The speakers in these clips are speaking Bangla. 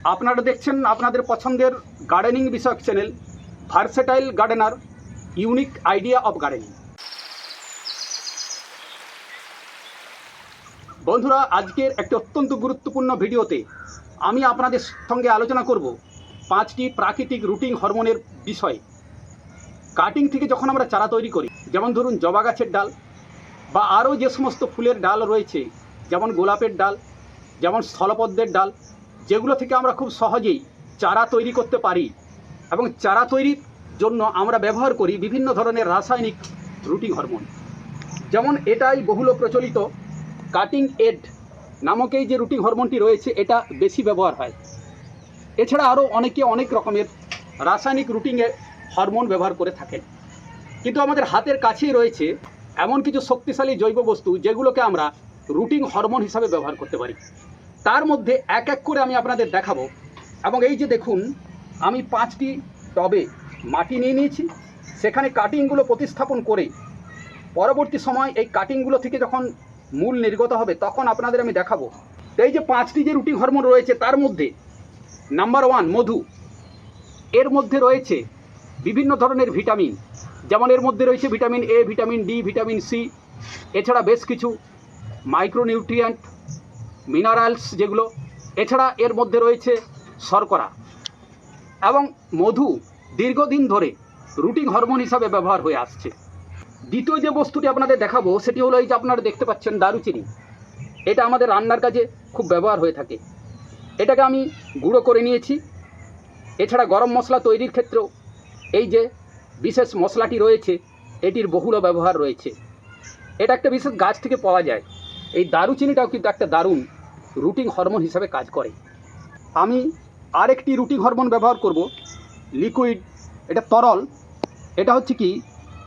আপনারা দেখছেন আপনাদের পছন্দের গার্ডেনিং বিষয়ক channel versatile gardener unique idea of gardening বন্ধুরা, আজকের একটি অত্যন্ত গুরুত্বপূর্ণ ভিডিওতে আমি আপনাদের সঙ্গে আলোচনা করব পাঁচটি প্রাকৃতিক রুটিং হরমোনের বিষয়ে। কাটিং থেকে যখন আমরা চারা তৈরি করি, যেমন ধরুন জবা গাছের ডাল বা আরও যে সমস্ত ফুলের ডাল রয়েছে, যেমন গোলাপের ডাল, যেমন স্থলপদ্মের ডাল যেগুলো থেকে আমরা খুব সহজেই চারা তৈরি করতে পারি এবং চারা তৈরির জন্য আমরা ব্যবহার করি বিভিন্ন ধরনের রাসায়নিক রুটিং হরমোন। যেমন এটাই বহুল প্রচলিত কাটিং এড নামক এই যে রুটিং হরমোনটি রয়েছে, এটা বেশি ব্যবহার হয়। এছাড়া আরও অনেকে অনেক রকমের রাসায়নিক রুটিংয়ে হরমোন ব্যবহার করে থাকেন। কিন্তু আমাদের হাতের কাছেই রয়েছে এমন কিছু শক্তিশালী জৈব বস্তু যেগুলোকে আমরা রুটিং হরমোন হিসাবে ব্যবহার করতে পারি। তার মধ্যে এক এক করে আমি আপনাদের দেখাবো। এবং এই যে দেখুন, আমি পাঁচটি টবে মাটি নিয়ে নিয়েছি। সেখানে কাটিংগুলো প্রতিস্থাপন করে পরবর্তী সময় এই কাটিংগুলো থেকে যখন মূল নির্গত হবে, তখন আপনাদের আমি দেখাবো। এই যে পাঁচটি যে রুটিং হরমোন রয়েছে, তার মধ্যে নাম্বার ওয়ান মধু। এর মধ্যে রয়েছে বিভিন্ন ধরনের ভিটামিন যেমন এর মধ্যে রয়েছে vitamin A vitamin D vitamin C এছাড়া বেশ কিছু মাইক্রোনিউট্রিয়েন্ট মিনারেলস যেগুলো, এছাড়া এর মধ্যে রয়েছে শর্করা এবং মধু দীর্ঘদিন ধরে রুটিন হরমোন হিসাবে ব্যবহার হয়ে আসছে। দ্বিতীয় যে বস্তুটি আপনাদের দেখাবো, সেটি হলো এই যে আপনারা দেখতে পাচ্ছেন দারুচিনি। এটা আমাদের রান্নার কাজে খুব ব্যবহার হয়ে থাকে। এটাকে আমি গুঁড়ো করে নিয়েছি। এছাড়া গরম মশলা তৈরির ক্ষেত্রেও এই যে বিশেষ মশলাটি রয়েছে, এটির বহুল ব্যবহার রয়েছে। এটা একটা বিশেষ গাছ থেকে পাওয়া যায়। এই দারুচিনিটাও কিন্তু একটা দারুণ রুটিং হরমোন হিসাবে কাজ করে। আমি আরেকটি রুটিং হরমোন ব্যবহার করব, লিকুইড, এটা তরল। এটা হচ্ছে কি,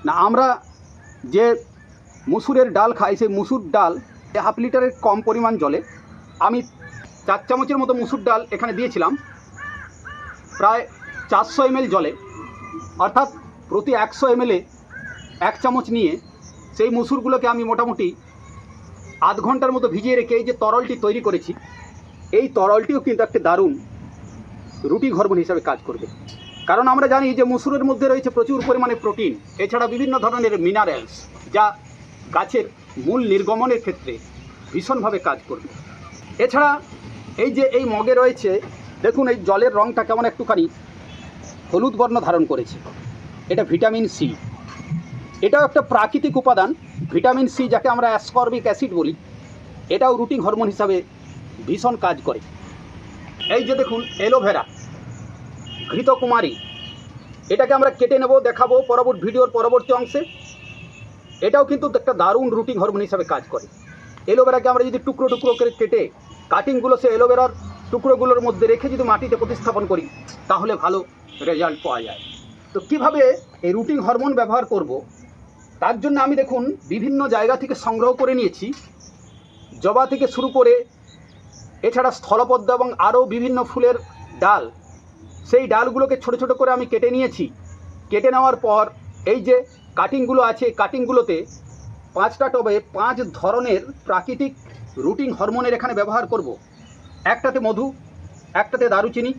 না, আমরা যে মুসুরের ডাল খাই, সেই মুসুর ডাল হাফ লিটারের কম পরিমাণ জলে। আমি চার চামচের মতো মুসুর ডাল এখানে দিয়েছিলাম, প্রায় চারশো এমএল জলে। অর্থাৎ প্রতি একশো এমএলে এক চামচ নিয়ে সেই মুসুরগুলোকে আমি মোটামুটি আধ ঘণ্টার মতো ভিজিয়ে রেখে এই যে তরলটি তৈরি করেছি, এই তরলটিও কিন্তু একটা দারুণ রুটি হরমোন হিসাবে কাজ করবে। কারণ আমরা জানি যে মুসুরের মধ্যে রয়েছে প্রচুর পরিমাণে প্রোটিন, এছাড়া বিভিন্ন ধরনের মিনারেলস যা গাছের মূল নির্গমনের ক্ষেত্রে ভীষণভাবে কাজ করবে। এছাড়া এই যে এই মগে রয়েছে, দেখুন এই জলের রঙটা কেমন একটুখানি হলুদ বর্ণ ধারণ করেছে। এটা ভিটামিন সি। এটাও একটা প্রাকৃতিক উপাদান, ভিটামিন সি, যাকে আমরা অ্যাসকর্বিক অ্যাসিড বলি। এটাও রুটিং হরমোন হিসাবে ভীষণ কাজ করে। এই যে দেখুন, অ্যালোভেরা, ঘৃতকুমারী, এটাকে আমরা কেটে নেব, দেখাবো পরবর্তী ভিডিওর পরবর্তী অংশে। এটাও কিন্তু একটা দারুণ রুটিং হরমোন হিসাবে কাজ করে। এলোভেরাকে আমরা যদি টুকরো টুকরো করে কেটে, কাটিংগুলো সে এলোভেরার টুকরোগুলোর মধ্যে রেখে যদি মাটিতে প্রতিস্থাপন করি, তাহলে ভালো রেজাল্ট পাওয়া যায়। তো কীভাবে এই রুটিং হরমোন ব্যবহার করব? তার জন্য আমি দেখুন বিভিন্ন জায়গা থেকে সংগ্রহ করে নিয়েছি। জবা থেকে শুরু করে এছাড়া স্থলপদ্ম এবং আরও বিভিন্ন ফুলের ডাল। সেই ডালগুলোকে ছোট ছোট করে আমি কেটে নিয়েছি। কেটে নেওয়ার পর এই যে কাটিংগুলো আছে কাটিংগুলোতে পাঁচটা টবে পাঁচ ধরনের প্রাকৃতিক রুটিং হরমোনের এখানে ব্যবহার করব। একটাতে মধু, একটাতে দারুচিনি,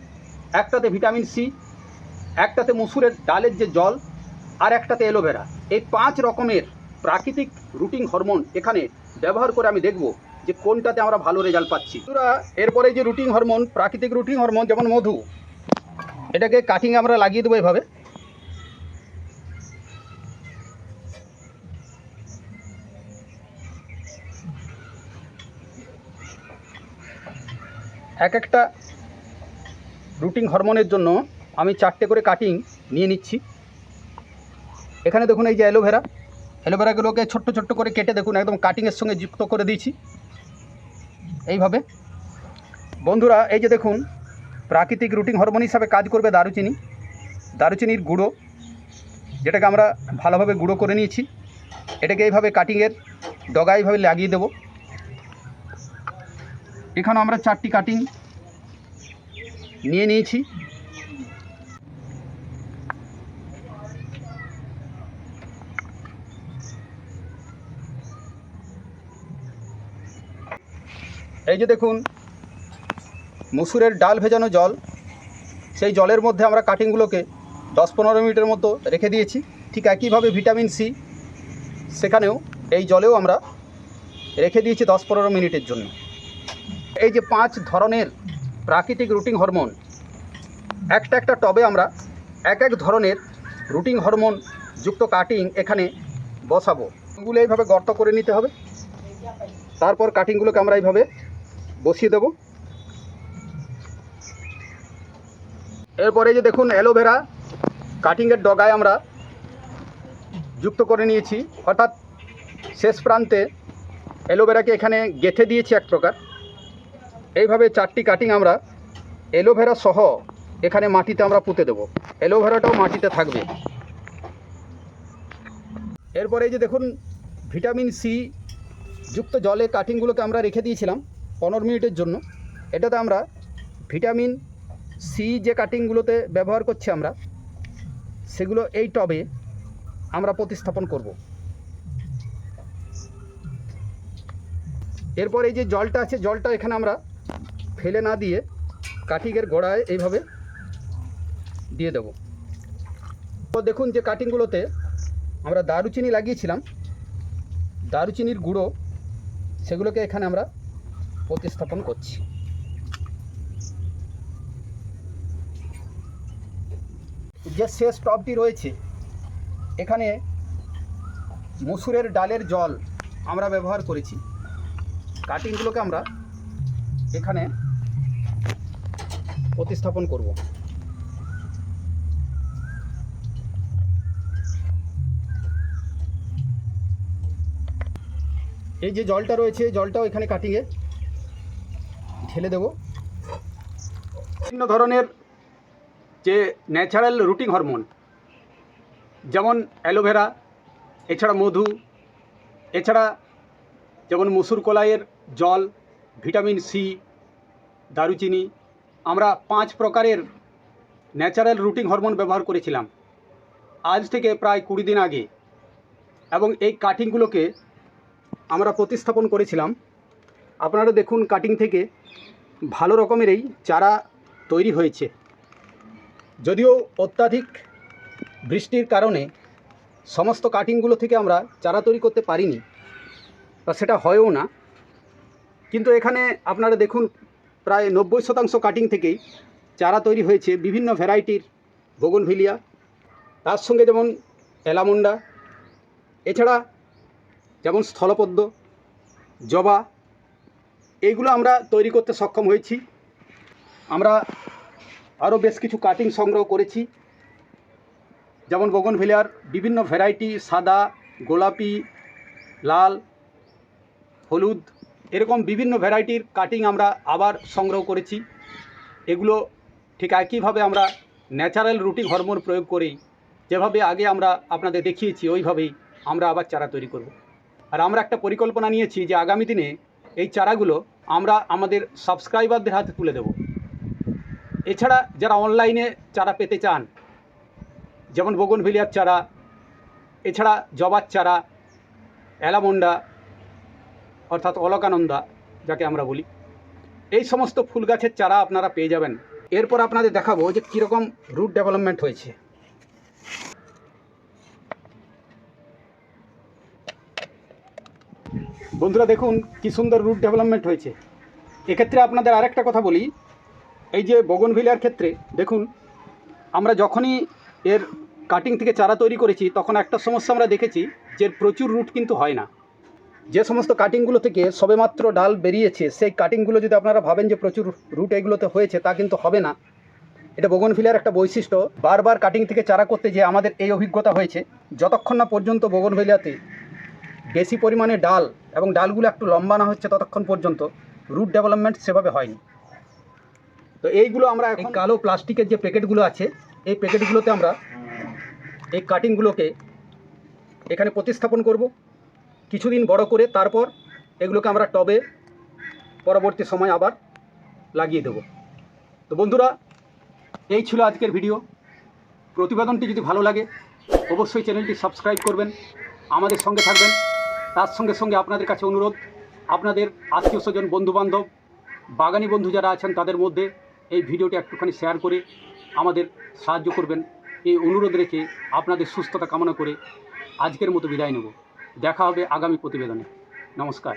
একটাতে ভিটামিন সি, একটাতে মসুরের ডালের যে জল আর একটাতে অ্যালোভেরা। এই পাঁচ রকমের প্রাকৃতিক রুটিং হরমোন এখানে ব্যবহার করে আমি দেখব যে কোনটাতে আমরা ভালো রেজাল্ট পাচ্ছি। বন্ধুরা, এরপরে যে রুটিং হরমোন প্রাকৃতিক রুটিং হরমোন যেমন মধু এটাকে কাটিং আমরা লাগিয়ে দেবো এভাবে। এক একটা রুটিং হরমোনের জন্য আমি চারটে করে কাটিং নিয়ে নিচ্ছি। এখানে দেখুন এই যে অ্যালোভেরা। অ্যালোভেরাগুলোকে ছোট্ট ছোট্ট করে কেটে দেখুন, একদম কাটিংয়ের সঙ্গে যুক্ত করে দিয়েছি। এইভাবে। বন্ধুরা, এই যে দেখুন, প্রাকৃতিক রুটিং হরমোন হিসাবে কাজ করবে দারুচিনি। দারুচিনির গুঁড়ো, যেটাকে আমরা ভালোভাবে গুঁড়ো করে নিয়েছি। এটাকে এইভাবে কাটিংয়ের ডগা এইভাবে লাগিয়ে দেবো। এখানে আমরা চারটি কাটিং নিয়ে নিয়েছি। এই যে দেখুন, মুসুরের ডাল ভেজানো জল, সেই জলের মধ্যে আমরা কাটিংগুলোকে দশ পনেরো মিনিটের মতো রেখে দিয়েছি। ঠিক একইভাবে ভিটামিন সি সেখানেও এই জলেও আমরা রেখে দিয়েছি দশ পনেরো মিনিটের জন্য। এই যে পাঁচ ধরনের প্রাকৃতিক রুটিং হরমোন, একটা একটা টবে আমরা এক এক ধরনের রুটিং হরমোন যুক্ত কাটিং এখানে বসাবো। এগুলো এইভাবে গর্ত করে নিতে হবে। তারপর কাটিংগুলোকে আমরা এইভাবে বসিয়ে দেবো। এরপরে যে দেখুন অ্যালোভেরা, কাটিংয়ের ডগায় আমরা যুক্ত করে নিয়েছি। অর্থাৎ শেষ প্রান্তে অ্যালোভেরাকে এখানে গেঁথে দিয়েছি এক প্রকার। এইভাবে চারটি কাটিং আমরা অ্যালোভেরা সহ এখানে মাটিতে আমরা পুঁতে দেবো। অ্যালোভেরাটাও মাটিতে থাকবে। এরপরে এই যে দেখুন ভিটামিন সি যুক্ত জলে কাটিংগুলোকে আমরা রেখে দিয়েছিলাম। পনেরো মিনিটের জন্য। এটাতে আমরা ভিটামিন সি যে কাটিংগুলোতে ব্যবহার করছি আমরা, সেগুলো এই টবে আমরা প্রতিস্থাপন করব। এরপর এই যে জলটা আছে, জলটা এখানে আমরা ফেলে না দিয়ে কাটিংয়ের গোড়ায় এইভাবে দিয়ে দেব। তো দেখুন যে কাটিংগুলোতে আমরা দারুচিনি লাগিয়েছিলাম। দারুচিনির গুঁড়ো, সেগুলোকে এখানে আমরা প্রতিস্থাপন করছি। যে শেষ টবটি রয়েছে, এখানে মসুরের ডালের জল আমরা ব্যবহার করেছি। কাটিংগুলোকে আমরা এখানে প্রতিস্থাপন করব। এই যে জলটা রয়েছে, জলটাও এখানে কাটিংয়ে ঢেলে দেব। বিভিন্ন ধরনের যে ন্যাচারাল রুটিং হরমোন যেমন অ্যালোভেরা, এছাড়া মধু, এছাড়া যেমন মুসুর কলাইয়ের জল, ভিটামিন সি, দারুচিনি, আমরা পাঁচ প্রকারের ন্যাচারাল রুটিং হরমোন ব্যবহার করেছিলাম। আজ থেকে প্রায় কুড়ি দিন আগে। এবং এই কাটিংগুলোকে আমরা প্রতিস্থাপন করেছিলাম। আপনারা দেখুন কাটিং থেকে ভালো রকমেরই চারা তৈরি হয়েছে। যদিও অত্যাধিক বৃষ্টির কারণে সমস্ত কাটিংগুলো থেকে আমরা চারা তৈরি করতে পারিনি বা সেটা হয়ও না। কিন্তু এখানে আপনারা দেখুন, প্রায় নব্বই শতাংশ কাটিং থেকেই চারা তৈরি হয়েছে বিভিন্ন ভ্যারাইটির বগনভিলিয়া তার সঙ্গে যেমন এলামুন্ডা, এছাড়া যেমন স্থলপদ্ম, জবা এইগুলো আমরা তৈরি করতে সক্ষম হয়েছি। আমরা আরও বেশ কিছু কাটিং সংগ্রহ করেছি। যেমন বগনভিলিয়ার বিভিন্ন ভ্যারাইটি সাদা, গোলাপি, লাল, হলুদ, এরকম বিভিন্ন ভ্যারাইটির কাটিং আমরা আবার সংগ্রহ করেছি। এগুলো ঠিক একইভাবে আমরা ন্যাচারাল রুটিং হরমোন প্রয়োগ করেই যেভাবে আগে আমরা আপনাদের দেখিয়েছি, ওইভাবেই আমরা আবার চারা তৈরি করব। আর আমরা একটা পরিকল্পনা নিয়েছি যে আগামী দিনে এই চারাগুলো আমরা আমাদের সাবস্ক্রাইবারদের হাতে তুলে দেব। এছাড়া যারা অনলাইনে চারা পেতে চান, যেমন বগনভিলিয়ার চারা, এছাড়া জবার চারা, অ্যালামন্ডা, অর্থাৎ অলকানন্দা, যাকে আমরা বলি, এই সমস্ত ফুল গাছের চারা আপনারা পেয়ে যাবেন। এরপর আপনাদের দেখাবো যে কীরকম রুট ডেভেলপমেন্ট হয়েছে। বন্ধুরা দেখুন, কি সুন্দর রুট ডেভেলপমেন্ট হয়েছে। এক্ষেত্রে আপনাদের আরেকটা কথা বলি। এই যে বগনভিলিয়ার ক্ষেত্রে, দেখুন, আমরা যখনই এর কাটিং থেকে চারা তৈরি করেছি, তখন একটা সমস্যা আমরা দেখেছি যে প্রচুর রুট কিন্তু হয় না। যে সমস্ত কাটিংগুলো থেকে সবেমাত্র ডাল বেরিয়েছে, সেই কাটিংগুলো যদি আপনারা ভাবেন যে প্রচুর রুট এগুলোতে হয়েছে, তা কিন্তু হবে না। এটা বগনভিলিয়ার একটা বৈশিষ্ট্য। বারবার কাটিং থেকে চারা করতে যে আমাদের এই অভিজ্ঞতা হয়েছে, যতক্ষণ না পর্যন্ত বগনভিলিয়াতে বেশি পরিমাণে ডাল এবং ডালগুলো একটু লম্বা না হচ্ছে ততক্ষণ পর্যন্ত রুট ডেভেলপমেন্ট সেভাবে হয়নি। তো এইগুলো আমরা এখন কালো প্লাস্টিকের যে প্যাকেটগুলো আছে, এই প্যাকেটগুলোতে আমরা এই কাটিংগুলোকে এখানে প্রতিস্থাপন করব। কিছুদিন বড় করে তারপর এগুলোকে আমরা টবে পরবর্তী সময় আবার লাগিয়ে দেব। তো বন্ধুরা, এই ছিল আজকের ভিডিও প্রতিবেদনটি যদি ভালো লাগে, অবশ্যই চ্যানেলটি সাবস্ক্রাইব করবেন, আমাদের সঙ্গে থাকবেন। তার সঙ্গে সঙ্গে আপনাদের কাছে অনুরোধ, আপনাদের আত্মীয় স্বজন, বন্ধুবান্ধব, বাগানি বন্ধু যারা আছেন তাদের মধ্যে এই ভিডিওটি একটুখানি শেয়ার করে আমাদের সাহায্য করবেন। এই অনুরোধ রেখে আপনাদের সুস্থতা কামনা করে আজকের মতো বিদায় নেব। দেখা হবে আগামী প্রতিবেদনে। নমস্কার।